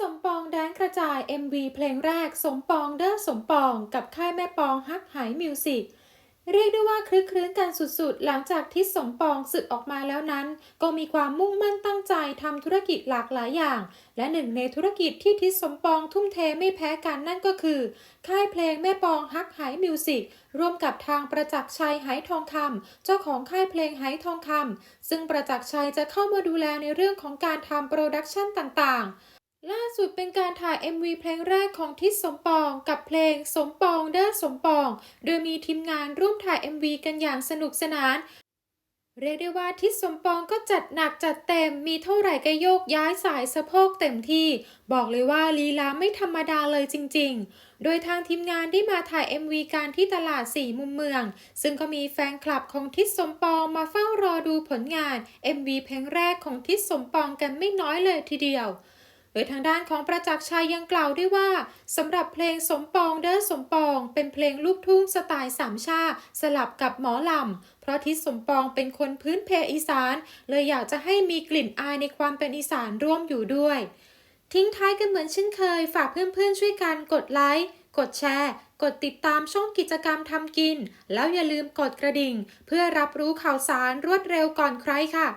สมปองแดนกระจาย MV เพลงแรกสมปองเด้อสมปองกับค่ายแม่ปองฮักหายมิวสิกเรียกได้ว่าคลึกคลื้นกันสุดๆ หลังจากที่สมปองสึกออกมาแล้วนั้น ก็มีความมุ่งมั่นตั้งใจทำธุรกิจหลากหลายอย่าง และหนึ่งในธุรกิจที่ทิศสมปองทุ่มเทไม่แพ้กันนั่นก็คือ ค่ายเพลงแม่ปองฮักหายมิวสิกร่วมกับทางประจักษ์ชัยหายทองคำเจ้าของค่ายเพลงหายทองคำซึ่งประจักษ์ชัยจะเข้ามาดูแลในเรื่องของการทำโปรดักชันต่างๆ สุดเป็นการถ่าย MV เพลงแรกของทิศสมปองกับเพลงสมปองเด้อสมปอง โดยมีทีมงานร่วมถ่าย MV กันอย่างสนุกสนาน เรียกได้ว่าทิศสมปองก็จัดหนักจัดเต็มมีเท่าไหร่ก็โยกย้ายสายสะโพกเต็มที่ บอกเลยว่าลีลาไม่ธรรมดาเลยจริง ๆ โดยทางทีมงานได้มาถ่าย MV การที่ตลาดสี่มุมเมือง ซึ่งก็มีแฟนคลับของทิศสมปองมาเฝ้ารอดูผลงาน MV เพลงแรกของทิศสมปองกันไม่น้อยเลยทีเดียว ดยทางด้านของประจักษ์ชัยยังกล่าวด้วยว่าสำหรับเพลงสมปองเด้อสมปอง เป็นเพลงลูกทุ่งสไตล์สามชาสลับกับหมอลำ เพราะทิศสมปองเป็นคนพื้นเพอีสาน เลยอยากจะให้มีกลิ่นอายในความเป็นอีสานร่วมอยู่ด้วย ทิ้งท้ายกันเหมือนเช่นเคย ฝากเพื่อนๆช่วยกันกดไลค์กดแชร์กดติดตามช่องกิจกรรมทำกิน แล้วอย่าลืมกดกระดิ่ง เพื่อรับรู้ข่าวสารรวดเร็วก่อนใครค่ะ